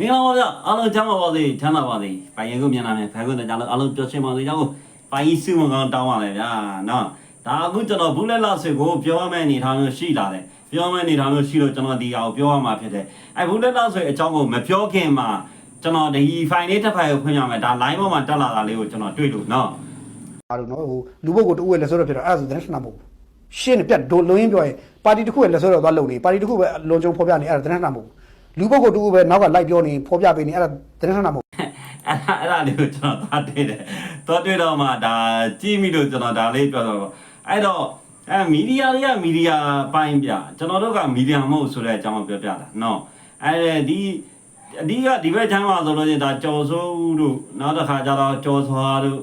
မင်္ဂလာပါဗျအားလုံးချမ်းသာပါစေချမ်းသာပါစေပိုင်ရင်ကိုမြန်လာမယ်ဖဲခွန်းတဲ့ကြောင့်အားလုံးပျော်ရွှင်ပါစေကြောင်းကိုပိုင်ကြီးစုမကောင်းတောင်းပါလေဗျာနော်ဒါအခုကျွန်တော်ဘူးလက်လာဆွေကိုပြောရမယ့်အနေထားမျိုးရှိလာတယ်ပြောရမယ့်အနေထားမျိုးရှိလို့ကျွန်တော်ဒီအောင်ပြောရမှာဖြစ်တယ်အဲဘူးလက်လာဆွေအကြောင်းကိုမပြောခင်မှာကျွန်တော်ဒီ file လေးတစ်ဖက်ကိုဖွင့်ရမယ်ဒါ line ပေါ်မှာတက်လာတာလေးကိုကျွန်တော်တွေ့လို့နော်အားလို့နော်ဟိုလူပုဂ္ဂိုလ်တူရဲ့လက်ဆွဲတော့ဖြစ်တော့အဲ့ဒါဆိုသတင်းဌာနမဟုတ်ဘူးရှင်းနေပြတ်ဒိုလုံးရင်းပြောရင်ပါတီတစ်ခုရဲ့လက်ဆွဲတော့သွားလုံနေပါတီတစ်ခုပဲလွန်ကျုံဖော်ပြနေအဲ့ဒါသတင်းဌာနမဟုတ်ဘူး လူပုဂ္ဂိုလ်တူပဲနောက်ကလိုက်ပြောနေဖော်ပြပေးနေအဲ့ဒါသတင်းဌာနမဟုတ်ဘူးအဲ့ဒါအဲ့ဒါလေးကိုကျွန်တော်သွားတွေ့တယ်သွားတွေ့တော့မှဒါကြည့်မိလို့ကျွန်တော်ဒါလေးပြောတော့အဲ့တော့အဲမီဒီယာတွေကမီဒီယာပိုင်းပြကျွန်တော်တို့ကမီဒီယာမဟုတ်ဆိုတဲ့အကြောင်းကိုပြောပြတာနော်အဲဒီအဓိကဒီဘက်ချမ်းမှာဆိုလို့ချင်းဒါကြော်စိုးဦးတို့နောက်တစ်ခါကျတော့ကြော်စွာတို့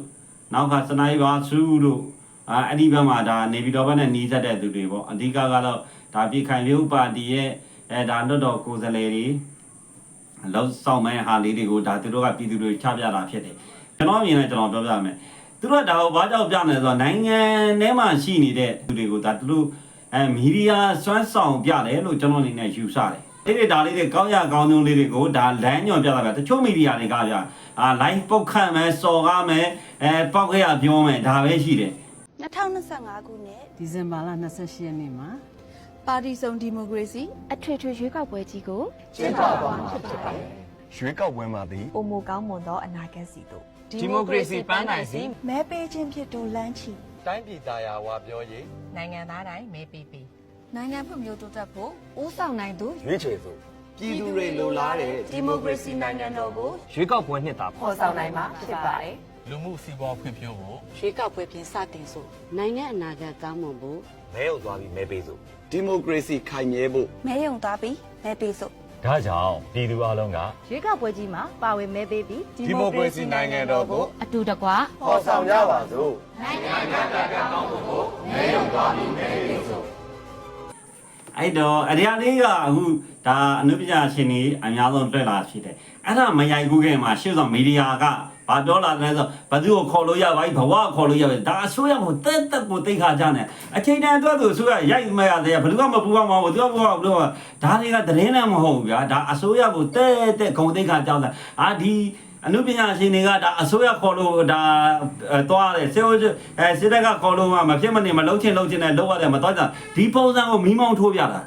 နောက်ကစနိုက်ပါစုတို့အာအဲ့ဒီဘက်မှာဒါနေပြည်တော်ဘက်နဲ့နှီးစက်တဲ့သူတွေပေါ့အဓိကကတော့ဒါပြည်ခိုင်မျိုးပါတီရဲ့ အဲဒါလွတ်တော်ကိုယ်စားလှယ်တွေလောက်ဆောင်မဲ့ဟာလေးတွေကိုဒါသူတို့ကပြည်သူတွေချပြတာဖြစ်တယ်ကျွန်တော်မြင်လဲကျွန်တော်ပြောပြမယ်သူတို့ကဒါကိုဘာကြောင့်ပြနေလဲဆိုတော့နိုင်ငံထဲမှာရှိနေတဲ့သူတွေကိုဒါသူတို့အဲမီဒီယာစွမ်းဆောင်ပြတယ်လို့ကျွန်တော်အနေနဲ့ယူဆတယ်အဲ့ဒီဒါလေးတွေကောင်းရကောင်းဆုံးလေးတွေကိုဒါလမ်းညွန်ပြတာပဲတချို့မီဒီယာတွေကပြအာ live ပုတ်ခတ်မယ်စော်ကားမယ်အဲပောက်ခရပြောမယ်ဒါပဲရှိတယ်2025ခုနှစ်ဒီဇင်ဘာလ28ရက်နေ့မှာ ပါတီစုံဒီမိုကရေစီအထွေထွေရွေးကောက်ပွဲကြီးကိုရွေးကောက်ပွဲမှာသည်ပုံမကောင်းမွန်သောအနာဂတ်စီတို့ဒီမိုကရေစီပန်းနိုင်စီမဲပေးခြင်းဖြစ်တူလမ်းချီတိုင်းပြည်သားယာဝပြောရေးနိုင်ငံသားတိုင်းမဲပေးပေးနိုင်ငံဖွံ့ဖြိုးတိုးတက်ဖို့ဦးဆောင်နိုင်သူရွေးချယ်ဆိုပြည်သူတွေလိုလားတဲ့ဒီမိုကရေစီနိုင်ငံတော်ကိုရွေးကောက်ပွဲနှစ်တာဖော်ဆောင်နိုင်မှာဖြစ်ပါတယ်လူမှုစီးပွားဖွံ့ဖြိုးဖို့ရွေးကောက်ပွဲပြင်စတင်ဆိုနိုင်ငံအနာဂတ်ကောင်းမွန်ဖို့မဲရုံသွားပြီးမဲပေးစို့ ဒီမိုကရေစီခိုင်မြဲဖို့မဲယုံသားပြီးမဲပေးစို့ဒါကြောင့်ပြည်သူအလုံးကရွေးကောက်ပွဲကြီးမှာပါဝင်မဲပေးပြီးဒီမိုကရေစီနိုင်ငံတော်ကိုအတူတကွဖော်ဆောင်ကြပါစို့အဲ့တော့အရာလေးကအခုဒါအနုပညာရှင်တွေအများဆုံးတွေ့လာဖြစ်တယ်အဲ့ဒါမရိုက်ကူးခဲ့မှာရှေ့ဆောင်မီဒီယာက ဘာပြောလာလဲဆိုဘသူကိုခေါ်လို့ရပါ යි ဘဝခေါ်လို့ရပါဒါအစိုးရကိုတက်တက်ကိုတိတ်ခါကြတယ်အချိန်တန်အတွက်သူအစိုးရရိုက်မရသေးဘယ်သူကမပူပါမဘူးသူကပူပါဘူးဒါတွေကသတင်းနဲ့မဟုတ်ဘူးဗျာဒါအစိုးရကိုတက်တက်ဂုံတိတ်ခါကြောက်တာအာဒီအနုပညာရှင်တွေကဒါအစိုးရခေါ်လို့ဒါသွားတယ်စေအဲစစ်တပ်ကခေါ်လို့မှမဖြစ်မနေမလုံးချင်လုံးချင်နဲ့လောက်ရတယ်မတော့ကြဒီပုံစံကိုမီးမောင်းထိုးပြတာ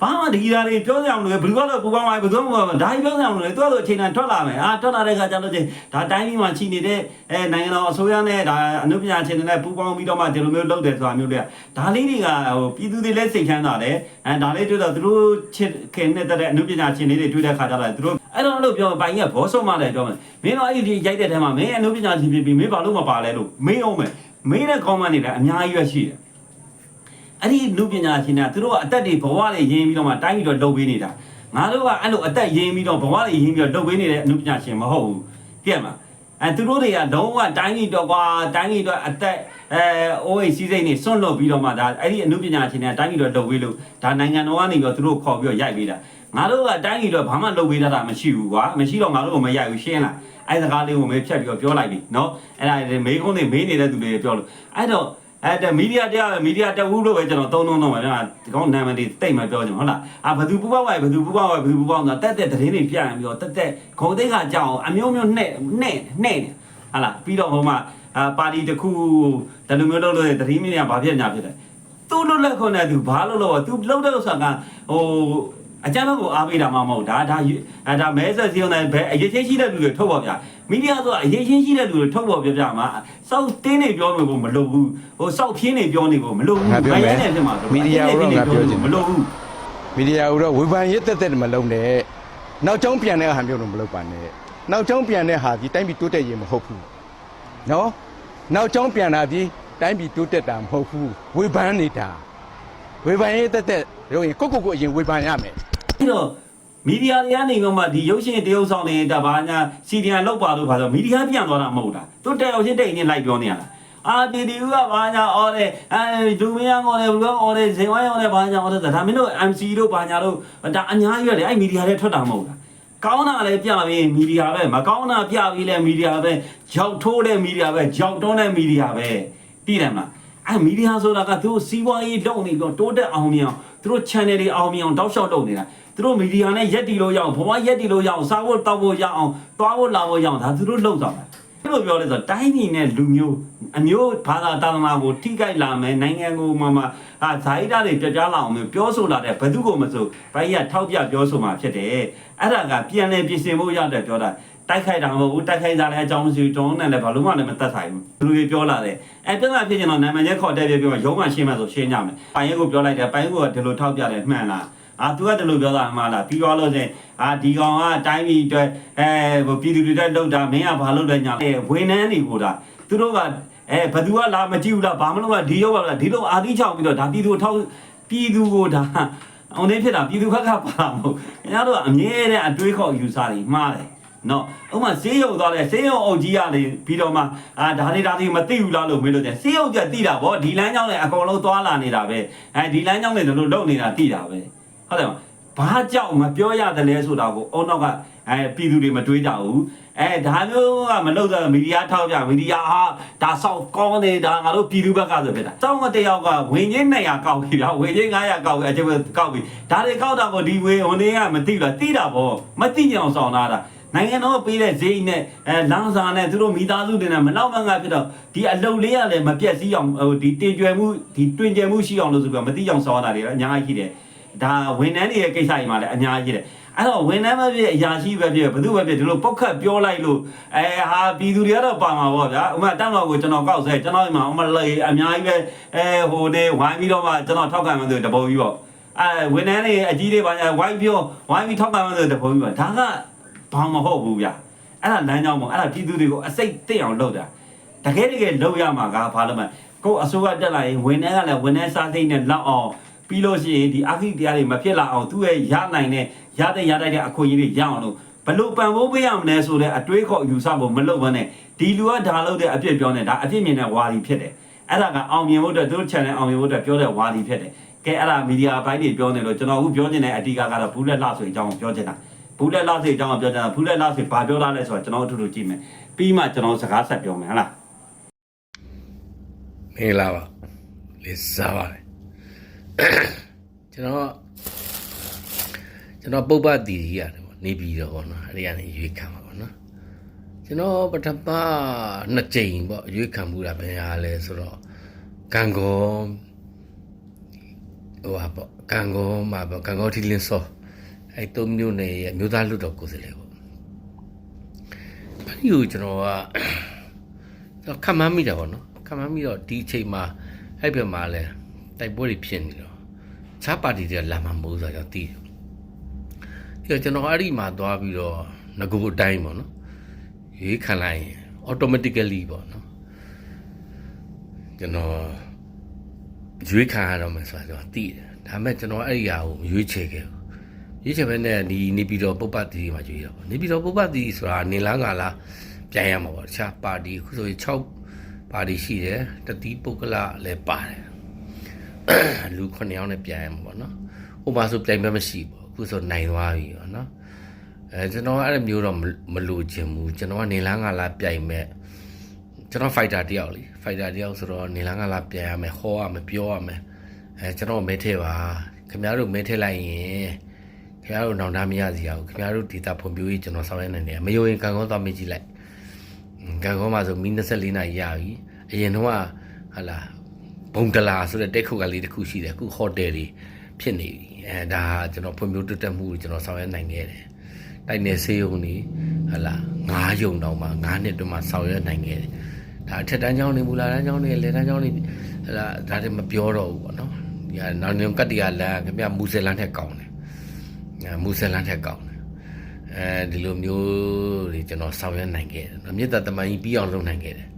ဘာမှဒီဓာတ်တွေပြောကြအောင်လို့ဘယ်သူကတော့ပူပေါင်းပါဘယ်သူမှမဒါကြီးပြောကြအောင်လို့သူကတော့အချိန်တန်ထွက်လာမယ်အာထွက်လာတဲ့ခါကျတော့ချင်းဒါတိုင်းပြည်မှာရှိနေတဲ့အဲနိုင်ငံတော်အစိုးရနဲ့ဒါအနုပညာရှင်တွေနဲ့ပူပေါင်းပြီးတော့မှဒီလိုမျိုးလုပ်တယ်ဆိုတာမျိုးတွေကဒါလေးတွေကဟိုပြည်သူတွေလည်းစိတ်ချမ်းသာတယ်အဲဒါလေးတွေ့တော့သူတို့ချစ်ခင်နေတဲ့အနုပညာရှင်တွေတွေ့တဲ့ခါကျတော့သူတို့အဲ့တော့လို့ပြောပိုင်ကြီးကဘောဆုံးမလည်းပြောမယ်မင်းတို့အဲ့ဒီရိုက်တဲ့ထဲမှာမင်းအနုပညာရှင်ဖြစ်ပြီးမင်းဘာလို့မပါလဲလို့မေးအောင်မယ်မေးတဲ့ comment တွေလည်းအများကြီးပဲရှိတယ် အဲ့ဒီလူပညာရှင်တွေကသူတို့ကအသက်တွေဘဝတွေရင်းပြီးတော့မှတိုင်းပြီးတော့လုပ်ပေးနေတာငါတို့ကအဲ့လိုအသက်ရင်းပြီးတော့ဘဝတွေရင်းပြီးတော့လုပ်ပေးနေတဲ့အမှုပညာရှင်မဟုတ်ဘူးပြည့်မှာအဲသူတို့တွေကလုံးဝတိုင်းပြည်တော့ကွာတိုင်းပြည်တော့အသက်အဲအိုးအိမ်စီးစိမ်နေစွန့်လွတ်ပြီးတော့မှဒါအဲ့ဒီအမှုပညာရှင်တွေကတိုင်းပြည်တော့လုပ်ပေးလို့ဒါနိုင်ငံတော်ကနေပြီးတော့သူတို့ခေါ်ပြီးတော့ရိုက်ပေးတာငါတို့ကတိုင်းပြည်တော့ဘာမှလုပ်ပေးတတ်တာမရှိဘူးကွာမရှိတော့ငါတို့ကမရိုက်ဘူးရှင်းလားအဲ့စကားလေးကိုမေးဖြတ်ပြီးတော့ပြောလိုက်ပြီနော်အဲ့ဒါမေးခွန်းတွေမေးနေတဲ့သူတွေပြောလို့အဲ့တော့ အဲ့ဒါမီဒီယာတရားပဲမီဒီယာတဝူးလို့ပဲကျွန်တော်သုံးသုံးတော့မှာကျွန်တော်ဒီကောင်နာမည်တွေတိတ်မပြောချင်ဘူးဟုတ်လားအာဘသူပူပေါက်ဝိုင်ဘသူပူပေါက်ဝိုင်ဘသူပူပေါက်ဆိုတာတက်တက်သတင်းတွေပြရပြီးတော့တက်တက်ဂုံသိက္ခာကြောင်းအမျိုးမျိုးနှဲ့နှဲ့နှဲ့နေဟာလားပြီးတော့ဟိုမှာအာပါတီတစ်ခုတလူမျိုးလုပ်လို့သတင်းမီဒီယာဘာဖြစ်ညာဖြစ်တယ်သူ့လွတ်လပ်ခွင့်နဲ့သူဘာလို့လို့သူလှုပ်တဲ့ဥစ္စာကဟိုအကြမ်းဖက်ကိုအားပေးတာမှမဟုတ်ဒါဒါအဲဒါမဲဆက်စီအောင်တဲ့ဘယ်အရေးချင်းရှိတဲ့လူတွေထုတ်ပါဗျာ မီဒီယာဆိုတာအရေးချင်းရှိတဲ့လူတွေထုတ်ပါပြပြမှာစောက်တင်းနေပြောလို့မလုပ်ဘူးဟိုစောက်ဖြင်းနေပြောနေဖို့မလုပ်ဘူးငါပြောမယ်ရိုင်းနေဖြစ်မှာဆိုမီဒီယာကိုတော့ငါပြောချင်တယ်မလုပ်ဘူးမီဒီယာကိုတော့ဝေဖန်ရစ်တက်တက်မလုံးနဲ့နောက်ကျောင်းပြန်တဲ့ဟာမျိုးတော့မလုပ်ပါနဲ့နောက်ကျောင်းပြန်တဲ့ဟာဒီတိုင်းပြည်တိုးတက်ရေးမဟုတ်ဘူးနော်နောက်ကျောင်းပြန်တာဒီတိုင်းပြည်တိုးတက်တာမဟုတ်ဘူးဝေဖန်နေတာဝေဖန်ရစ်တက်တက်ရုံရင်ကိုယ့်ကိုယ်ကိုယ်အရင်ဝေဖန်ရမယ်ပြီးတော့ မီဒီယာတွေကနေမှဒီရုပ်ရှင်တရုပ်ဆောင်နေတာဘာညာစီဒီယန်လောက်ပါလို့ပါဆိုမီဒီယာပြန်သွားတာမဟုတ်လားသူတက်အောင်ချင်းတိတ်နေလိုက်ပြောနေရလားအာတီတီဦးကဘာညာအော်တယ်အဲဒူမီယာအော်တယ်ဘလူးအော်တယ်ဇင်ဝိုင်းအော်တယ်ဘာညာအော်တယ်ဒါမင်းတို့ MC တို့ဘာညာတို့ဒါအများကြီးရတယ်အဲ့မီဒီယာတွေထွက်တာမဟုတ်လားကောင်းတာလည်းပြပြီးမီဒီယာပဲမကောင်းတာပြပြီးလည်းမီဒီယာပဲကြောက်ထိုးတဲ့မီဒီယာပဲကြောက်တွန်းတဲ့မီဒီယာပဲပြည်တယ်မလားအဲ့မီဒီယာဆိုတာကသူစီးပွားရေးလုပ်နေပြီးတော့တိုးတက်အောင်မြင်အောင်သူတို့ channel တွေအောင်မြင်အောင်တောက်လျှောက်လုပ်နေတာ သူတို့မီဒီယာနဲ့ရက်တီလို့ရအောင်ဘဝရက်တီလို့ရအောင်စားဖို့တောက်ဖို့ရအောင်သွားဖို့လာဖို့ရအောင်ဒါသူတို့လှုပ်ဆောင်တာဘယ်လိုပြောလဲဆိုတော့တိုင်းပြည်နဲ့လူမျိုးအမျိုးဘာသာတာသနာကိုထိခိုက်လာမယ်နိုင်ငံကိုမှမအာဇာတိတွေပြပြလာအောင်ပြောဆိုလာတဲ့ဘယ်သူကိုမဆိုဘိုင်းကထောက်ပြပြောဆိုမှာဖြစ်တယ်အဲ့ဒါကပြန်လဲပြင်ဆင်ဖို့ရတယ်ပြောတာတိုက်ခိုက်တာမဟုတ်ဘူးတိုက်ခိုက်ကြတဲ့အကြောင်းမရှိဘူးကျွန်တော်နဲ့လည်းဘာလို့မှလည်းမသက်ဆိုင်ဘူးလူတွေပြောလာတယ်အဲပြဿနာဖြစ်ရင်တော့နာမည်ချက်ခေါ်တဲ့ပြပြောရုံးမှရှင်းမှဆိုရှင်းကြမယ်ပိုင်ရဲကိုပြောလိုက်တယ်ပိုင်ရဲကိုဒီလိုထောက်ပြတယ်မှန်လား အာသူကတလို့ပြောတာမှလားပြီးသွားလို့ချင်းအာဒီကောင်ကတိုင်းပြည်အတွက်အဲပြည်သူတွေတက်လောက်တာမင်းကဘာလုပ်လဲညာအဲဝန်ထမ်းတွေကိုဒါသူတို့ကအဲဘသူကလာမကြည့်ဘူးလားဘာမလို့ကဒီရောက်ပါလားဒီလိုအာတိချောင်းပြီးတော့ဒါပြည်သူထောက်ပြည်သူကိုဒါအောင်နေဖြစ်တာပြည်သူဘက်ကပါမဟုတ်ခင်ဗျားတို့ကအမြဲတမ်းအတွေးခေါ်ယူဆတွေမှားတယ်နော်ဥပမာဆေးရုံသွားလဲဆေးရုံအုပ်ကြီးရတယ်ပြီးတော့မှအာဒါလေးဒါလေးမသိဘူးလားလို့မေးလို့တယ်ဆေးရုံကသိတာဗောဒီလမ်းကြောင်းလည်းအကုန်လုံးသွားလာနေတာပဲအဲဒီလမ်းကြောင်းလည်းတို့လုံနေတာသိတာပဲ ဟုတ်တယ်မဘာကြောင့်မပြောရတယ်လဲဆိုတာကိုအုံနောက်ကအဲပြည်သူတွေမတွေးကြဘူးအဲဒါမျိုးကမလုပ်တော့မီဒီယာထောက်ပြမီဒီယာဟာဒါဆောက်ကောင်းနေတာငါတို့ပြည်သူဘက်ကဆိုဖြစ်တာစောင်းကတယောက်ကဝင်ချင်း200ကောက်ပြီဗျာဝင်ချင်း900ကောက်ပြီအကျိုးကောက်ပြီဒါတွေကောက်တာကိုဒီဝေဝင်တွေကမသိဘူးလားသိတာဗောမသိကြအောင်ဆောင်လာတာနိုင်ငံတော်ပေးတဲ့ဈေးနဲ့အဲလမ်းစာနဲ့သူတို့မိသားစုတွေနဲ့မလောက်မငါဖြစ်တော့ဒီအလုတ်လေးရလည်းမပြတ်စည်းအောင်ဟိုဒီတင်ကြွယ်မှုဒီတွင်ကြယ်မှုရှိအောင်လို့ဆိုပြီးတော့မသိအောင်စောတာတွေလည်းအများကြီးရှိတယ် ဒါဝန်ထမ်းတွေရဲ့ကိစ္စတွေမှာလည်းအများကြီးရှိတယ်အဲ့တော့ဝန်ထမ်းပဲဖြစ်အရာရှိပဲဖြစ်ဘယ်သူပဲဖြစ်ဒီလိုပုတ်ခတ်ပြောလိုက်လို့အဲဟာပြည်သူတွေကတော့ပါမှာပေါ့ဗျာဥမာတောင်းတော့ကိုကျွန်တော်ကောက်ဆဲကျွန်တော်ဒီမှာဥမာလေအများကြီးပဲအဲဟိုနေဝိုင်းပြီးတော့မှကျွန်တော်ထောက်ခံမှဆိုတပုံကြီးပေါ့အဲဝန်ထမ်းတွေအကြီးတွေပါဝိုင်းပြောဝိုင်းပြီးထောက်ခံမှဆိုတပုံကြီးပေါ့ဒါကဘာမဟုတ်ဘူးဗျအဲ့ဒါလမ်းကြောင်းပေါ့အဲ့ဒါပြည်သူတွေကိုအစိတ်သိအောင်လုပ်တာတကယ်တကယ်လုပ်ရမှာကဘာလို့မလဲကိုယ်အစိုးရတက်လာရင်ဝန်ထမ်းကလည်းဝန်ထမ်းစားသိနဲ့လောက်အောင် ပြီးလို့ရှိရင်ဒီအခိတရားတွေမဖြစ်လာအောင်သူ့ရဲ့ရနိုင်တဲ့ရတဲ့ရတဲ့တဲ့အခွင့်အရေးတွေရအောင်လို့ဘလို့ပံပိုးပေးရမလဲဆိုတဲ့အတွေးခေါ်ယူဆဖို့မလုပ်ဘဲနဲ့ဒီလူကဒါလုပ်တဲ့အပြစ်ပြောနေတာအပြစ်မြင်တဲ့ဝါဒီဖြစ်တယ်အဲ့ဒါကအောင်မြင်ဖို့အတွက်သူတို့ channel အောင်မြင်ဖို့အတွက်ပြောတဲ့ဝါဒီဖြစ်တယ်ကဲအဲ့ဒါမီဒီယာဘိုင်းတွေပြောနေလို့ကျွန်တော်အခုပြောနေတဲ့အဓိကကတော့ဘူးလက်လှဆိုရင်အကြောင်းပြောချင်တာဘူးလက်လောက်စီအကြောင်းကိုပြောကြတာဘူးလက်လောက်စီဘာပြောတာလဲဆိုတော့ကျွန်တော်အထူးထူးကြည့်မယ်ပြီးမှကျွန်တော်စကားဆက်ပြောမယ်ဟဟလားမင်္ဂလာပါလေးစားပါတယ် ကျွန်တော်ကျွန်တော်ပုပ္ပတီကြီးရတယ်ပေါ့နေပြီးတော့ပေါ့နော်အဲ့ဒီကနေရွေးခံပါပေါ့နော်ကျွန်တော်ပထမနှစ်ကြိမ်ပေါ့ရွေးခံမှုတာဘယ်ဟာလဲဆိုတော့ကံကောဟိုဟာပေါ့ကံကောမှာပေါ့ကံကောထီလင်းစောအဲ့သုံးမျိုးနဲ့ရဲ့မြို့သားလွတ်တော်ကိုယ်စားလှယ်ပေါ့အဲ့ဒီကိုကျွန်တော်ကကျွန်တော်ခံမှန်းမိတာပေါ့နော်ခံမှန်းမိတော့ဒီအချိန်မှာအဲ့ဘက်မှာလဲ တိုက်ပွဲတွေဖြစ်နေတော့ခြားပါတီတွေကလာမှာမဟုတ်ဆိုတော့တီးတယ်ပြီးတော့ကျွန်တော်အဲ့ဒီမှာသွားပြီးတော့ငကူအတိုင်းပေါ့နော်ရေးခံလိုက်ရင် automatically ပေါ့နော်ကျွန်တော်ရွေးခံရတော့မယ်ဆိုတော့တီးတယ်ဒါပေမဲ့ကျွန်တော်အဲ့ဒီဟာကိုရွေးချယ်ခဲ့ဘူးရွေးချယ်ပဲနဲ့ဒီနေပြည်တော်ပုပ္ပတီမှာရွေးရပါနေပြည်တော်ပုပ္ပတီဆိုတာနေလားငါလားပြန်ရမှာပေါ့တခြားပါတီအခုဆိုရင်6ပါတီရှိတယ်တတိပုဂ္ဂလလည်းပါတယ် လူ9ယောက်နဲ့ပြန်ရမှာပေါ့နော်ဥပမာဆိုပြန်ပဲမရှိဘူးအခုဆိုနိုင်သွားပြီပေါ့နော်အဲကျွန်တော်အဲ့လိုမျိုးတော့မလိုချင်ဘူးကျွန်တော်ကနေလားငါလားပြိုင်မဲ့ကျွန်တော် fighter တယောက်လေ fighter တယောက်ဆိုတော့နေလားငါလားပြန်ရမယ်ဟောရမယ်ပြောရမယ်အဲကျွန်တော်မဲထဲပါခင်ဗျားတို့မဲထဲလိုက်ရင်ခင်ဗျားတို့နောင်တမရစီရဘူးခင်ဗျားတို့ဒေတာဖွံ့ဖြိုးရေးကျွန်တော်ဆောင်ရွက်နေတယ်မယိုရင်ကံကောသွားမေးကြည့်လိုက်ကံကောမှာဆိုမီ24နာရီရပြီအရင်တော့ဟာလာ ဘုံတလာဆိုတဲ့တက်ခုတ်ကလေးတစ်ခုရှိတယ်အခုဟိုတယ်တွေဖြစ်နေပြီအဲဒါကျွန်တော်ဖွံ့ဖြိုးတိုးတက်မှုကိုကျွန်တော်ဆောင်ရွက်နိုင်ခဲ့တယ်တိုက်နယ်ဆေးရုံတွေဟာလာ9ရုံတောင်မှ9နှစ်တွင်းမှာဆောင်ရွက်နိုင်ခဲ့တယ်ဒါအထက်တန်းကျောင်းတွေမူလာတန်းကျောင်းတွေလေတန်းကျောင်းတွေဟာလာဒါတွေမပြောတော့ဘူးပေါ့နော်ဒီကနောက်နေကတ္တရာလမ်းခင်ဗျမူဆယ်လမ်းထက်ကောင်းတယ်အဲမူဆယ်လမ်းထက်ကောင်းတယ်အဲဒီလိုမျိုးတွေကျွန်တော်ဆောင်ရွက်နိုင်ခဲ့တယ်နော်မြေတာတမန်ကြီးပြီးအောင်လုပ်နိုင်ခဲ့တယ်အဲ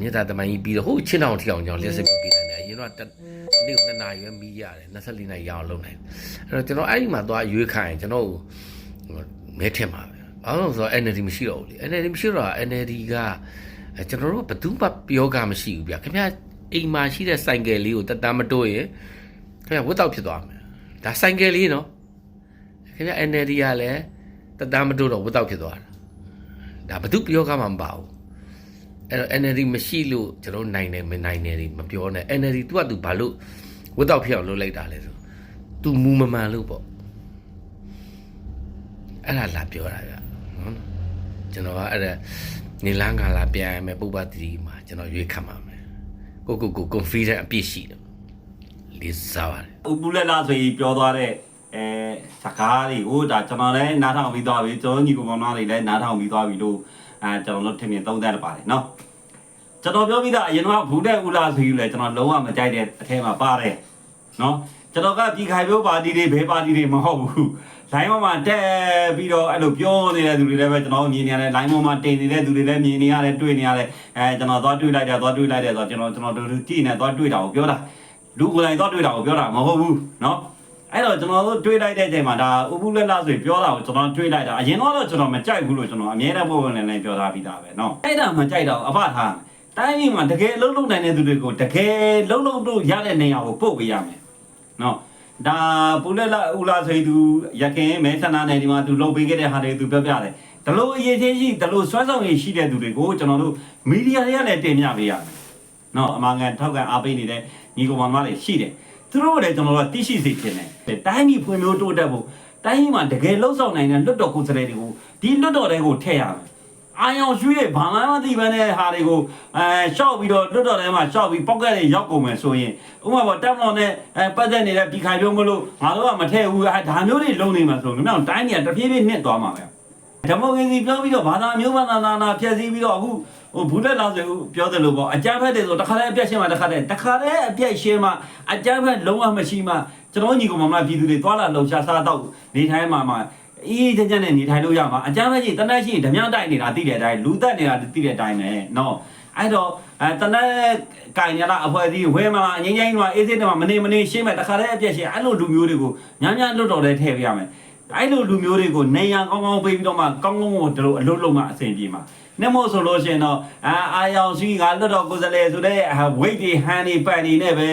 မြေတာတမန်ကြီးပြီးတော့ဟိုချင်းအောင်ထီအောင်ကျွန်တော်လက်စပ်ပြီးနိုင်တယ်အရင်တော့နေ့နှစ်နာရီပဲပြီးရတယ်24နာရီရအောင်လုပ်နိုင်တယ်အဲ့တော့ကျွန်တော်အဲ့ဒီမှာသွားရွေးခိုင်းကျွန်တော်မဲထင်ပါပဲဘာလို့လဲဆိုတော့ NLD မရှိတော့ဘူးလေ NLD မရှိတော့ NLD ကကျွန်တော်တို့ဘယ်သူမှပြောကမရှိဘူးဗျခင်ဗျအိမ်မှာရှိတဲ့ဆိုင်ကယ်လေးကိုတတမတိုးရင်ခင်ဗျဝတ်တော့ဖြစ်သွားမယ်ဒါဆိုင်ကယ်လေးနော်ခင်ဗျ NLD ကလည်းတတမတိုးတော့ဝတ်တော့ဖြစ်သွားတာဒါဘယ်သူပြောကမှမပါဘူး အဲ့တော့ NLD မရှိလို့ကျွန်တော်နိုင်တယ်မနိုင်တယ်တွေမပြောနဲ့ NLD သူကသူဘာလို့ဝတ်တော့ဖြစ်အောင်လုပ်လိုက်တာလဲဆို तू မူမမှန်လို့ပေါ့အဲ့ဒါလာပြောတာဗျနော်ကျွန်တော်ကအဲ့ဒါနေလန်းကလာပြန်ရမယ်ပုပ္ပတိမှာကျွန်တော်ရွေးခတ်ပါမယ်ကိုကိုကို confident အပြည့်ရှိတယ်လေးစားပါတယ်ဥပူလက်လာဆိုရင်ပြောသွားတဲ့အဲစကားတွေကိုဒါကျွန်တော်လည်းနားထောင်ပြီးသွားပြီကျွန်တော်ညီကောင်မောင်တွေလည်းနားထောင်ပြီးသွားပြီလို့ အဲကျွန်တော်တို့ထင်မြင်သုံးသပ်ပါတယ်နော်ကျွန်တော်ပြောပြီးသားအရင်ကဘူးတဲ့ဥလာဆိုရင်လည်းကျွန်တော်လုံးဝမကြိုက်တဲ့အထက်မှာပါတယ်နော်ကျွန်တော်ကပြည်ခိုင်ပြောပါတီတွေဘဲပါတီတွေမဟုတ်ဘူးလိုင်းပေါ်မှာတက်ပြီးတော့အဲ့လိုပြောနေတဲ့သူတွေလည်းပဲကျွန်တော်မြင်နေရတယ်လိုင်းပေါ်မှာတင်နေတဲ့သူတွေလည်းမြင်နေရတယ်တွေ့နေရတယ်အဲကျွန်တော်သွားတွေ့လိုက်တယ်သွားတွေ့လိုက်တယ်ဆိုတော့ကျွန်တော်ကျွန်တော်တို့ကြည့်နေသွားတွေ့တာကိုပြောတာ လူကိုယ်တိုင်တော့တွေ့တာကိုပြောတာမဟုတ်ဘူးเนาะ အဲ့တော့ကျွန်တော်တို့တွေ့လိုက်တဲ့အချိန်မှာဒါဥပုလက်လာဆိုပြောတာကိုကျွန်တော်တွေ့လိုက်တာအရင်တော့ကျွန်တော်မကြိုက်ဘူးလို့ကျွန်တော်အမြဲတမ်းပုံပုံနဲ့လည်းပြောထားပြီးသားပဲเนาะအဲ့ဒါမှကြိုက်တော့အဖထားတိုင်းပြည်မှာတကယ်အလုံးလုံးနိုင်တဲ့သူတွေကိုတကယ်လုံးလုံးတို့ရတဲ့နေရာကိုပို့ပေးရမယ်เนาะဒါပုလက်လာဥလာဆိုသူရခင်မဲဆန္ဒနယ်ဒီမှာသူလုပ်ပေးခဲ့တဲ့ဟာတွေသူပြောပြတယ်ဒါလို့အရေးချင်းရှိဒါလို့စွမ်းဆောင်ရည်ရှိတဲ့သူတွေကိုကျွန်တော်တို့မီဒီယာတွေကလည်းတင်ပြပေးရမယ် နော်အမှန်ကန်ထောက်ကန်အားပေးနေတဲ့ညီကောင်မတွေရှိတယ် သူတို့လည်းကျွန်တော်တို့တိရှိစေခြင်းတယ်တိုင်းပြည်ဖွံ့ဖြိုးတိုးတက်ဖို့တိုင်းပြည်မှာတကယ်လှုပ်ဆောင်နိုင်တဲ့လွတ်တော်ကိုယ်စားလှယ်တွေကိုဒီလွတ်တော်တွေကိုထည့်ရမယ်အာယောင်ရွှေရဲ့ဘာမှမသိဘဲနဲ့ဟာတွေကိုအဲရှောက်ပြီးတော့လွတ်တော်ထဲမှာရှောက်ပြီးပေါက်ကက်တွေရောက်ကုန်မယ်ဆိုရင်ဥပမာပေါ့တက်မလို့နဲ့အဲပတ်သက်နေတဲ့ဒီခိုင်ပြုံးမလို့ငါတို့ကမထည့်ဘူးအဲဒါမျိုးတွေလုံးနေမှာဆိုရင်တော့တိုင်းပြည်ကတပြေးပြေးနှစ်သွားမှာပဲဒီမိုကရေစီပြောပြီးတော့ဘာသာမျိုးဘာသာနာနာဖြည့်ဆည်းပြီးတော့အခု ဟိုဘူးလက်လောက်ဆိုပြောတယ်လို့ပေါ့အကြမ်းဖက်တယ်ဆိုတခါတည်းအပြက်ရှင်းမှတခါတည်းတခါတည်းအပြက်ရှင်းမှအကြမ်းဖက်လုံးဝမရှိမှကျွန်တော်ညီကောင်မမပြည်သူတွေသွားလာလှုပ်ရှားစားတော့နေထိုင်မှာမှာအေးကြကြနဲ့နေထိုင်လို့ရမှာအကြမ်းဖက်ကြီးတနက်ရှိဓမြတိုက်နေတာသိတဲ့အတိုင်းလူသက်နေတာသိတဲ့အတိုင်းပဲနော်အဲ့တော့အဲတနက်ကင်ရတာအဖွဲ့အစည်းဝဲမှာအငင်းငင်းမှာအေးစစ်တယ်မှာမနေမနေရှင်းမယ်တခါတည်းအပြက်ရှင်းအဲ့လိုလူမျိုးတွေကိုများများလွတ်တော်လဲထည့်ပေးရမယ်အဲ့လိုလူမျိုးတွေကိုနေရန်ကောင်းကောင်းပေးပြီးတော့မှကောင်းကောင်းကိုတို့အလုပ်လုပ်မှအဆင်ပြေမှာ နေမို့ဆိုလို့ရှိရင်တော့အာအာယောင်စီကလွတ်တော်ကိုယ်စားလှယ်ဆိုတဲ့ဝိတ်တွေဟန်တွေပန်နေနဲ့ပဲ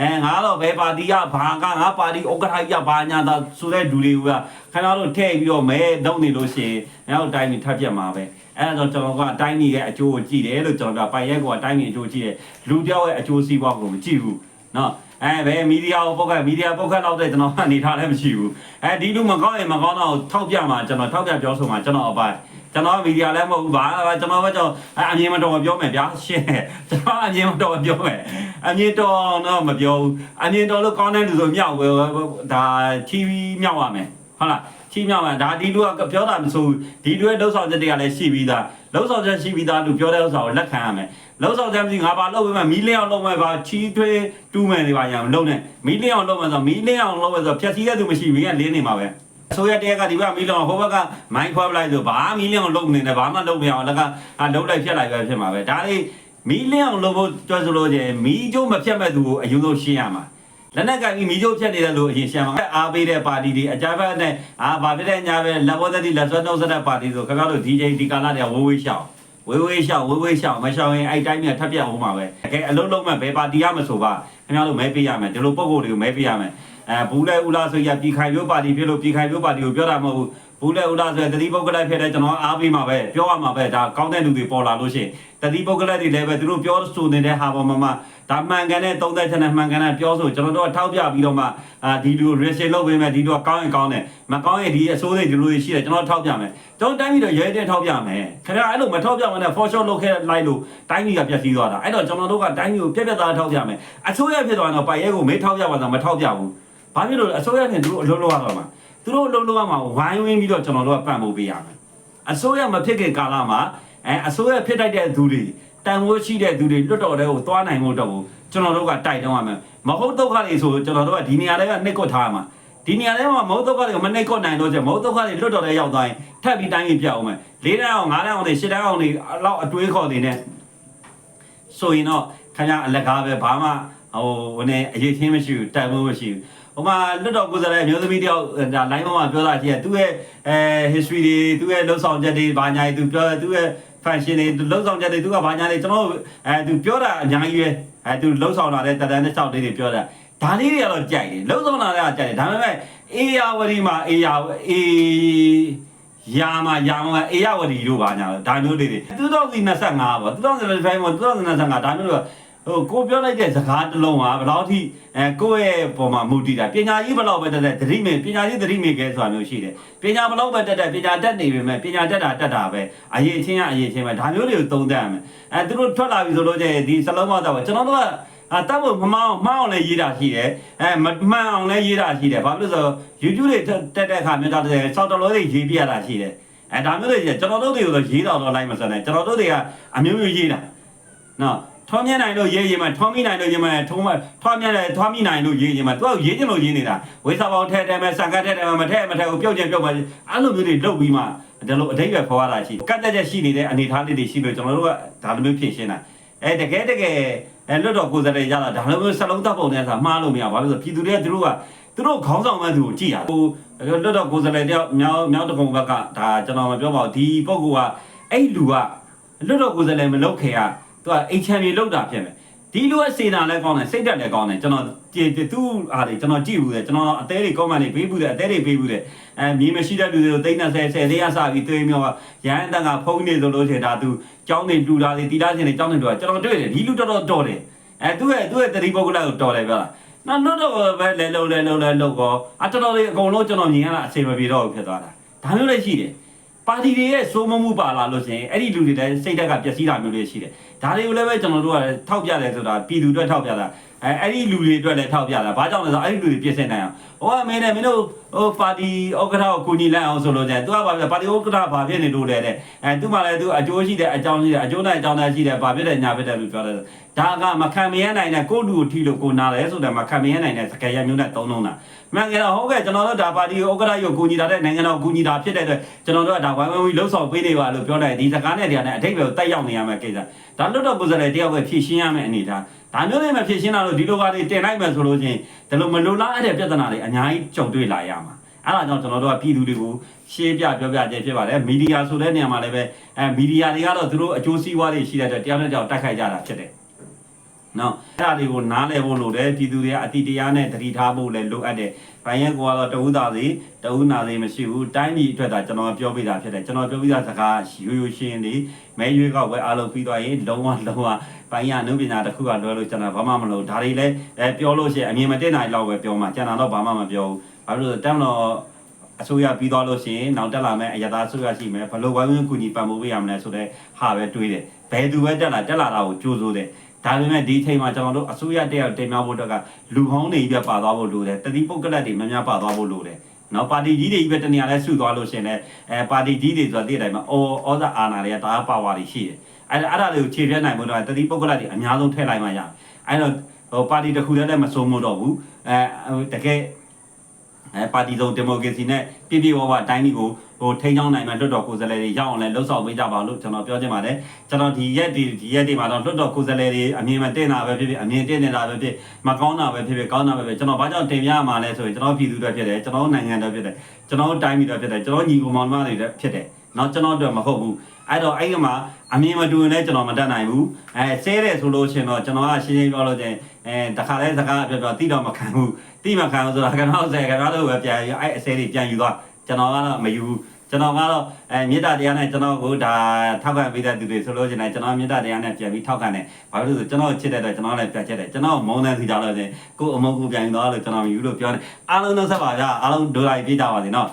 အဲငါတော့ဘယ်ပါတီကဘာကငါပါတီဥက္ကဋ္ဌကြီးကဘာညာသာဆိုတဲ့လူတွေကခင်ဗျားတို့ထည့်ပြီးတော့မဲတော့နေလို့ရှိရင်နောက်တိုင်းပြည်ထပ်ပြတ်မှာပဲအဲ့ဒါတော့ကျွန်တော်ကအတိုင်းပြည်ရဲ့အကျိုးကိုကြည့်တယ်လို့ကျွန်တော်ကပိုင်ရက်ကအတိုင်းပြည်အကျိုးကြည့်တယ်လူတယောက်ရဲ့အကျိုးစီးပွားကိုမကြည့်ဘူးနော်အဲဘယ်မီဒီယာကိုပုတ်ခတ်မီဒီယာပုတ်ခတ်တော့တဲ့ကျွန်တော်အနေထားလည်းမရှိဘူးအဲဒီလူမကောင်းရင်မကောင်းတော့ထောက်ပြမှာကျွန်တော်ထောက်ပြပြောဆိုမှာကျွန်တော်အပိုင် ကျွန်တော်မီဒီယာလည်းမဟုတ်ဘူးဘာကျွန်တော်ကကျွန်တော်အမြင်မတော်ပြောမယ်ဗျာရှင်းကျွန်တော်အမြင်မတော်ပြောမယ်အမြင်တော်တော့မပြောဘူးအမြင်တော်လို့ကောင်းတဲ့လူဆိုမြောက်ပဲဒါ TV မြောက်ရမယ်ဟုတ်လားချီးမြောက်မှာဒါဒီလူကပြောတာမဆိုဘူးဒီလူရဲ့လှုပ်ဆောင်ချက်တွေကလည်းရှိပြီးသားလှုပ်ဆောင်ချက်ရှိပြီးသားလူပြောတဲ့ဥစ္စာကိုလက်ခံရမယ်လှုပ်ဆောင်ချက်မရှိငါဘာလုပ်ပေးမှမီလင်းအောင်လုပ်မယ်ပါချီးထွေးတူးမယ်တွေပါရအောင်လုပ်နေမီလင်းအောင်လုပ်မယ်ဆိုမီလင်းအောင်လုပ်မယ်ဆိုဖြက်စီးတဲ့သူမရှိဘူးကလင်းနေမှာပဲ ဆိုရတဲ့ကဒီဘက်မီလင်းအောင်ဟိုဘက်ကမိုင်းခွဲပလိုက်ဆိုဘာမီလင်းအောင်လုပ်နေတယ်ဘာမှလုပ်မရအောင်လက်ကအာလုပ်လိုက်ဖြက်လိုက်ပဲဖြစ်မှာပဲဒါလေးမီလင်းအောင်လုပ်ဖို့ကြွဆိုလို့ချင်းမီကျိုးမဖြတ်မဲ့သူကိုအရင်ဆုံးရှင်းရမှာလက်နက်ကပြီးမိကျုပ်ဖြတ်နေတယ်လို့အရင်ရှင်းမှာအားပေးတဲ့ပါတီတွေအကြမ်းဖက်နဲ့အာဗာပြတဲ့ညာပဲလက်ဘောသက်တိလက်ဆွဲနှုတ်ဆက်တဲ့ပါတီဆိုခင်ဗျားတို့ DJ ဒီကာလာတွေကဝေးဝေးရှောင်းဝေးဝေးရှောင်းဝေးဝေးရှောင်းမရှောင်းရင်အဲ့တိုင်းမြထပ်ပြတ်အောင်မှာပဲတကယ်အလုံးလုံးမဲ့ဘယ်ပါတီရမဆိုပါခင်ဗျားတို့မဲပေးရမယ်ဒီလိုပုံကိုယ်တွေကိုမဲပေးရမယ် အဲဘူးလဲဦးလားဆိုရပြည်ခိုင်မျိုးပါတီဖြစ်လို့ပြည်ခိုင်မျိုးပါတီကိုပြောတာမဟုတ်ဘူးဘူးလဲဦးလားဆိုရတတိပုဂ္ဂလိုက်ဖြစ်တဲ့ကျွန်တော်အားပေးမှာပဲပြောရမှာပဲဒါကောင်းတဲ့လူတွေပေါ်လာလို့ရှိရင်တတိပုဂ္ဂလိုက်တွေလည်းပဲသူတို့ပြောဆိုနေတဲ့ဟာပေါ်မှာမှဒါမှန်ကန်တဲ့သုံးသက်ချက်နဲ့မှန်ကန်တဲ့ပြောဆိုကျွန်တော်တို့ထောက်ပြပြီးတော့မှအာဒီလူ reaction လုပ်ပေးမယ်ဒီလူကကောင်းရင်ကောင်းတယ်မကောင်းရင်ဒီအစိုးရဒီလူတွေရှိတယ်ကျွန်တော်ထောက်ပြမယ်ကျွန်တော်တိုင်းပြည်တော့ရဲတဲ့ထောက်ပြမယ်ခင်ဗျာအဲ့လိုမထောက်ပြမနဲ့ for short လုပ်ခဲ့လိုက်လို့တိုင်းပြည်ကပြည့်စည်သွားတာအဲ့တော့ကျွန်တော်တို့ကတိုင်းပြည်ကိုပြက်ပြက်သားထောက်ပြမယ်အစိုးရဖြစ်သွားတော့ပိုင်ရဲကိုမေးထောက်ပြပါတော့မထောက်ပြဘူး ဘာဖြစ်လို့လဲအစိုးရဖြစ်သူတို့အလုံးလုံးရတော့မှာသူတို့အလုံးလုံးရမှာဝိုင်းဝန်းပြီးတော့ကျွန်တော်တို့ကပံ့ပိုးပေးရမယ်အစိုးရမဖြစ်ခင်ကာလမှာအဲအစိုးရဖြစ်တတ်တဲ့သူတွေတန်ဖိုးရှိတဲ့သူတွေလွတ်တော်တဲ့ကိုသွားနိုင်ဖို့တော့ကျွန်တော်တို့ကတိုက်တွန်းရမယ်မဟုတ်ဒုက္ခတွေဆိုကျွန်တော်တို့ကဒီနေရာတွေကနှိတ်ကွက်ထားရမှာဒီနေရာထဲမှာမဟုတ်ဒုက္ခတွေကိုမနှိတ်ကွက်နိုင်တော့ချက်မဟုတ်ဒုက္ခတွေလွတ်တော်တဲ့ရောက်သွားရင်ထပ်ပြီးတိုင်းကြီးပြအောင်မယ်၄တန်းအောင်၅တန်းအောင်တွေ၈တန်းအောင်တွေအလောက်အတွေးခေါ်နေနဲ့ဆိုရင်တော့ခင်ဗျာအလက်ကားပဲဘာမှဟိုဟိုနေအရေးချင်းမရှိဘူးတိုင်မှုမရှိဘူး ဟိုမှာလွတ်တော်ကိုယ်စားလှယ်မျိုးသမီးတယောက်ဒါ line ပေါ်မှာပြောတာကြီးကသူ့ရဲ့အဲ history တွေသူ့ရဲ့လှုပ်ဆောင်ချက်တွေဘာညာတွေသူပြောသူ့ရဲ့ function တွေလှုပ်ဆောင်ချက်တွေသူကဘာညာတွေကျွန်တော်အဲသူပြောတာအများကြီးပဲအဲသူလှုပ်ဆောင်လာတဲ့တတန်းတဲ့၆လေးတွေပြောတာဒါလေးတွေကတော့ကြိုက်တယ်လှုပ်ဆောင်လာတဲ့ကကြိုက်တယ်ဒါပေမဲ့အေယာဝတီမှာအေယာအေယာမယာမအေယာဝတီတို့ပါညာဒါမျိုးလေးတွေ2025ပေါ့2025ပေါ့2025ဒါမျိုးလို့ ဟိုကိုပြောလိုက်တဲ့စကားတစ်လုံးကဘယ်လောက်ထိအဲကိုယ့်ရဲ့ပုံမှာမူတည်တာပညာကြီးဘယ်လောက်ပဲတက်တဲ့သတိမေပညာကြီးသတိမေကဲဆိုတာမျိုးရှိတယ်ပညာဘယ်လောက်ပဲတက်တဲ့ပညာတက်နေပြီမဲ့ပညာတက်တာတက်တာပဲအရေးချင်းကအရေးချင်းပဲဒါမျိုးတွေကိုသုံးသပ်ရမယ်အဲသူတို့ထွက်လာပြီဆိုလို့ကျရင်ဒီစလုံးမောက်တော့ကျွန်တော်တို့ကအာတပ်ဖို့မမောင်းမောင်းအောင်လည်းရေးတာရှိတယ်အဲမမှန်အောင်လည်းရေးတာရှိတယ်ဘာဖြစ်လို့ဆို YouTube တွေတက်တဲ့အခါမျိုးတော့စောက်တလို့တွေရေးပြရတာရှိတယ်အဲဒါမျိုးတွေကျွန်တော်တို့တွေကိုတော့ရေးတော့တော့လိုက်မစနဲ့ကျွန်တော်တို့တွေကအမျိုးမျိုးရေးတာနော် ထွားမြနိုင်လို့ရေးရင်မှထွားမိနိုင်လို့ရေးမှထုံးမထွားမြတယ်ထွားမိနိုင်လို့ရေးရင်မှသူကရေးချင်လို့ရေးနေတာဝိစာပေါင်းထဲတယ်မဲ့စံကတ်ထဲတယ်မဲ့မထဲမထဲကိုပြုတ်ကျင်ပြုတ်ပါအဲ့လိုမျိုးတွေလုပ်ပြီးမှဒါလို့အတိတ်ပဲခေါ်ရတာရှိကတ်တက်ချက်ရှိနေတဲ့အနေထားလေးတွေရှိလို့ကျွန်တော်တို့ကဒါလိုမျိုးဖြည့်ရှင်းတာအဲတကယ်တကယ်အဲလွတ်တော်ကိုယ်စားလှယ်ရတာဒါလိုမျိုးစလုံးတပ်ပုံနဲ့ဆိုမှားလို့မရဘာလို့လဲဆိုပြည်သူတွေကသူတို့ကသူတို့ခေါင်းဆောင်မှသူကိုကြည့်ရဟိုလွတ်တော်ကိုယ်စားလှယ်တယောက်မြောက်မြောက်တကုံဘက်ကဒါကျွန်တော်မပြောပါဘူးဒီပုဂ္ဂိုလ်ကအဲ့လူကလွတ်တော်ကိုယ်စားလှယ်မလုပ်ခင်က သူကအိမ်ချမ်းမြေလောက်တာဖြစ်မယ်ဒီလိုအစေနာလည်းကောင်းတယ်စိတ်တက်လည်းကောင်းတယ်ကျွန်တော်ကြည်သူ့အားတွေကျွန်တော်ကြည့်ဘူးတယ်ကျွန်တော်အသေးတွေကောမန့်တွေပေးဘူးတယ်အသေးတွေပေးဘူးတယ်အဲမြေမရှိတဲ့လူတွေကိုတိတ်နဲ့ဆဲဆဲလေးရစပြီးတွေးမြောရဟန်းတန်ကဖုံးနေဆိုလို့ရှိရင်ဒါသူကြောင်းနေတူတာတွေတီလာရှင်တွေကြောင်းနေတူတာကျွန်တော်တွေ့တယ်ဒီလူတော်တော်တော်တယ်အဲသူ့ရဲ့သူ့ရဲ့တတိပုဂ္ဂလကိုတော်တယ်ပြောလားနော်တော့တော့ပဲလဲလုံးလဲလုံးလဲလုံးကောအတော်တော်လေးအကုန်လုံးကျွန်တော်မြင်ရတာအချိန်မပြေတော့ဘူးဖြစ်သွားတာဒါမျိုးလည်းရှိတယ် ပါတီတွေရဲ့စိုးမမှုပါလာလို့ရှိရင်အဲ့ဒီလူတွေလည်းစိတ်ဓာတ်ကပျက်စီးတာမျိုးတွေရှိတယ်ဒါတွေကိုလည်းပဲကျွန်တော်တို့ကထောက်ပြတယ်ဆိုတာပြည်သူအတွက်ထောက်ပြတာ အဲအဲ့ဒီလူတွေအတွက်လည်းထောက်ပြတာဘာကြောင့်လဲဆိုတော့အဲ့ဒီလူတွေပြည့်စင်နိုင်အောင်ဟိုကမင်းနဲ့မင်းတို့ဟိုပါတီဥက္ကဋ္ဌကိုကူညီလိုက်အောင်ဆိုလို့ကျန်သူကဘာလဲပါတီဥက္ကဋ္ဌဘာဖြစ်နေလို့လဲတဲ့အဲသူမှလည်းသူအကျိုးရှိတယ်အကြောင်းရှိတယ်အကျိုးနဲ့အကြောင်းနဲ့ရှိတယ်ဘာဖြစ်တယ်ညာဖြစ်တယ်လို့ပြောတယ်ဒါကမခံမရနိုင်တဲ့ကိုယ့်လူကိုထိလို့ကိုနားလဲဆိုတော့မခံမရနိုင်တဲ့စကားရမျိုးနဲ့သုံးလုံးတာမှန်ကြတော့ဟုတ်ကဲ့ကျွန်တော်တို့ဒါပါတီဥက္ကဋ္ဌရုပ်ကူညီတာတဲ့နိုင်ငံတော်ကူညီတာဖြစ်တဲ့အတွက်ကျွန်တော်တို့ကဒါဝိုင်းဝန်းပြီးလှုပ်ဆောင်ပေးနေပါလို့ပြောတယ်ဒီစကားနဲ့တရားနဲ့အထိပ္ပယ်ကိုတက်ရောက်နေရမယ်ကိစ္စဒါလွတ်တော့ကိုယ်စားလှယ်တယောက်ပဲဖြည့်ရှင်းရမယ်အနေဒါ ဒါမျိုးတွေမဖြည့်ရှင်းတာလို့ဒီလိုပါတွေတင်လိုက်မယ်ဆိုလို့ချင်းဒီလိုမလိုလားအဲ့တဲ့ပြဿနာတွေအများကြီးကြုံတွေ့လာရမှာအဲ့ဒါကြောင့်ကျွန်တော်တို့ကပြည်သူတွေကိုရှင်းပြပြောပြခြင်းဖြစ်ပါတယ်မီဒီယာဆိုတဲ့နေရာမှာလည်းပဲအဲမီဒီယာတွေကတော့သူတို့အကျိုးစီးပွားတွေရှိတဲ့အတွက်တရားနဲ့ကြောက်တိုက်ခိုက်ကြတာဖြစ်တယ် နော်အဲ့ဒါတွေကိုနားလည်ဖို့လိုတယ်ပြည်သူတွေကအတိတရားနဲ့တတိထားဖို့လည်းလိုအပ်တယ်။ဘိုင်းရက်ကတော့တဝူသားစီတဝူနာစီမရှိဘူး။တိုင်းပြည်အတွက်ဒါကျွန်တော်ပြောပြတာဖြစ်တယ်။ကျွန်တော်ပြောပြတာစကားရိုးရိုးရှင်းလေးမဲရွေးကောက်ပဲအားလုံးပြီးသွားရင်လုံးဝလုံးဝဘိုင်းရအနုပညာတစ်ခုကလွှဲလို့ကျွန်တော်ဘာမှမလုပ်ဒါတွေလည်းအဲပြောလို့ရှိရင်အမြင်မတင်နိုင်တော့ပဲပြောမှာကျွန်တော်တော့ဘာမှမပြောဘူး။ဘာလို့လဲတမ်းတော့အစိုးရပြီးသွားလို့ရှိရင်နောက်တက်လာမယ့်အရသာအစိုးရရှိမယ်ဘလို့ဝိုင်းဝန်းကူညီပံ့ပိုးပေးရမလဲဆိုတော့ဟာပဲတွေးတယ်ဘယ်သူပဲတက်လာတက်လာတာကိုကြိုးစိုးတယ် ဒါပေမဲ့ဒီအချိန်မှာကျွန်တော်တို့အစိုးရတက်ရောက်တင်ပြဖို့အတွက်ကလူဟောင်းတွေကြီးပဲပါသွားဖို့လိုတယ်တတိပုဂ္ဂလတ်တွေများများပါသွားဖို့လိုတယ်နော်ပါတီကြီးတွေကြီးပဲတနေရာလဲစုသွားလို့ရှင်လဲအဲပါတီကြီးတွေဆိုတာသိတဲ့အတိုင်းမှာအော်ဩဇာအာဏာတွေကဒါပါဝါတွေရှိတယ်အဲအဲ့ဒါတွေကိုခြေပြတ်နိုင်ဖို့တော့တတိပုဂ္ဂလတ်တွေအများဆုံးထည့်လိုက်မှရအဲ့တော့ဟိုပါတီတစ်ခုတည်းလည်းမစိုးမိုးတော့ဘူးအဲတကယ်အဲပါတီဆုံးဒီမိုကရေစီနဲ့ပြည့်ပြည့်ဝဝအတိုင်းကြီးကို ဟိုထိန်းချောင်းနိုင်မဲ့လွတ်တော်ကိုယ်စားလှယ်တွေရောက်အောင်လဲလှုပ်ဆောင်ပေးကြပါလို့ကျွန်တော်ပြောချင်ပါတယ်ကျွန်တော်ဒီရက်ဒီဒီရက်ဒီမှာတော့လွတ်တော်ကိုယ်စားလှယ်တွေအမြင်မတင်တာပဲဖြစ်ဖြစ်အမြင်တင်နေတာပဲဖြစ်မကောင်းတာပဲဖြစ်ဖြစ်ကောင်းတာပဲဖြစ်ကျွန်တော်ဘာကြောင့်တင်ပြရမှာလဲဆိုရင်ကျွန်တော်ပြည်သူတွေဖြစ်တယ်ကျွန်တော်နိုင်ငံတွေဖြစ်တယ်ကျွန်တော်တိုင်းပြည်တွေဖြစ်တယ်ကျွန်တော်ညီကောင်မောင်နှမတွေဖြစ်တယ်နော်ကျွန်တော်တို့မဟုတ်ဘူးအဲ့တော့အဲ့ဒီမှာအမြင်မတူရင်လည်းကျွန်တော်မတတ်နိုင်ဘူးအဲဆဲတယ်ဆိုလို့ရှင်တော့ကျွန်တော်ကရှင်းရှင်းပြောလို့ချင်းအဲတခါလဲစကားပြောပြောတိတော့မခံဘူးတိမခံဘူးဆိုတော့ကျွန်တော်ဆဲကျွန်တော်တို့ပဲပြန်ယူအဲ့အဆဲတွေပြန်ယူသွား ကျွန်တော်ကတော့မယူဘူးကျွန်တော်ကတော့အဲမေတ္တာတရားနဲ့ကျွန်တော်ကိုဒါထောက်ခံပေးတဲ့သူတွေဆိုလို့ရှိရင်ကျွန်တော်မေတ္တာတရားနဲ့ပြန်ပြီးထောက်ခံတယ်။ဘာလို့လဲဆိုကျွန်တော်ချစ်တဲ့အတွက်ကျွန်တော်လည်းပြန်ချစ်တယ်။ကျွန်တော်မုန်းတဲ့စီကြလို့ရှိရင်ကိုယ်အမုန်းကိုပြန်ယူသွားလို့ကျွန်တော်ယူလို့ပြောတယ်။အားလုံးနှုတ်ဆက်ပါကြ။အားလုံးဒိုလိုက်ပြကြပါစေနော်။